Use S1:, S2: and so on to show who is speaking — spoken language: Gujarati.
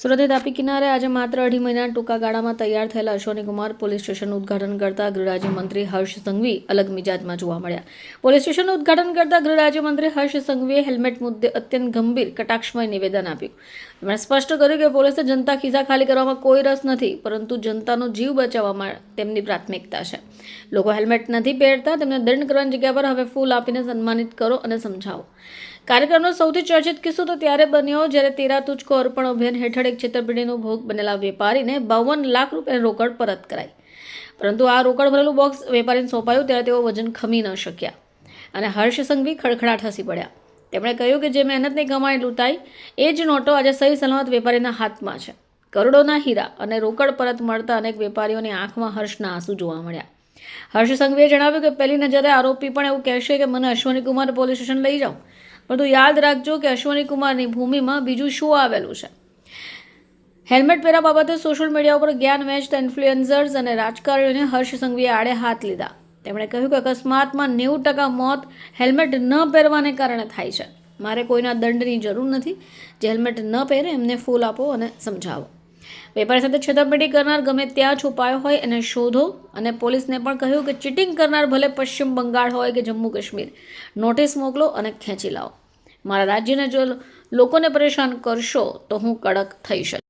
S1: સુરતની તાપી કિનારે આજે માત્ર અઢી મહિના ટૂંકા ગાળામાં તૈયાર થયેલા અશ્વની કુમાર પોલીસ સ્ટેશનનું ઉદઘાટન કરતા ગૃહરાજ્યમંત્રી હર્ષ સંઘવી અલગ મિજાજમાં જોવા મળ્યા. પોલીસ સ્ટેશનનું ઉદ્ઘાટન કરતા ગૃહરાજ્યમંત્રી હર્ષ સંઘવીએ હેલ્મેટ મુદ્દે અત્યંત ગંભીર કટાક્ષમય નિવેદન આપ્યું. તેમણે સ્પષ્ટ કર્યું કે પોલીસે જનતા ખિસ્સા ખાલી કરવામાં કોઈ રસ નથી, પરંતુ જનતાનો જીવ બચાવવામાં તેમની પ્રાથમિકતા છે. લોકો હેલ્મેટ નથી પહેરતા, તેમને દંડ કરવાની જગ્યા પર હવે ફૂલ આપીને સન્માનિત કરો અને સમજાવો. કાર્યક્રમનો સૌથી ચર્ચિત કિસ્સો તો ત્યારે બન્યો જ્યારે તેરા તુચકો અર્પણ અભિયાન હેઠળ એક છેતરપિંડીનો ભોગ બનેલા વેપારીને બાવન લાખ રૂપિયા રોકડ પરત કરાઈ. પરંતુ આ રોકડ ભરેલું બોક્સ વેપારીને સોંપાયું ત્યારે તેઓ વજન ખમી ન શક્યા અને હર્ષ સંઘવી ખડખડાટ હસી પડ્યા. તેમણે કહ્યું કે જે મહેનતની કમાઈ લૂંટાઈ, એ જ નોટો આજે સહી સલામત વેપારીના હાથમાં છે. કરોડોના હીરા અને રોકડ પરત મળતા અનેક વેપારીઓની આંખમાં હર્ષના આંસુ જોવા મળ્યા. હર્ષ સંઘવીએ જણાવ્યું કે પહેલી નજરે આરોપી પણ એવું કહેશે કે મને અશ્વની કુમાર પોલીસ સ્ટેશન લઈ જાઓ પરંતુ યાદ રાખજો કે અશ્વની કુમારની ભૂમિમાં બીજું શું આવેલું છે? હેલ્મેટ પહેરા બાબતે સોશિયલ મીડિયા ઉપર જ્ઞાન વહેંચતા ઇન્ફ્લુએન્સર્સ અને રાજકારણીઓને હર્ષ સંઘવીએ આડે હાથ લીધા. તેમણે કહ્યું કે અકસ્માતમાં નેવું ટકા મોત હેલ્મેટ ન પહેરવાને કારણે થાય છે. મારે કોઈના દંડની જરૂર નથી. જે હેલ્મેટ ન પહેરે એમને ફૂલ આપો અને સમજાવો. વેપારી સાથે છેતરપિંડી કરનાર ગમે ત્યાં છુપાયો હોય એને શોધો અને પોલીસને પણ કહ્યું કે ચીટિંગ કરનાર ભલે પશ્ચિમ બંગાળ હોય કે જમ્મુ કાશ્મીર. નોટિસ મોકલો અને ખેંચી લાવો. મારા રાજ્યને જો લોકોને પરેશાન કરશો તો હું કડક થઈ જ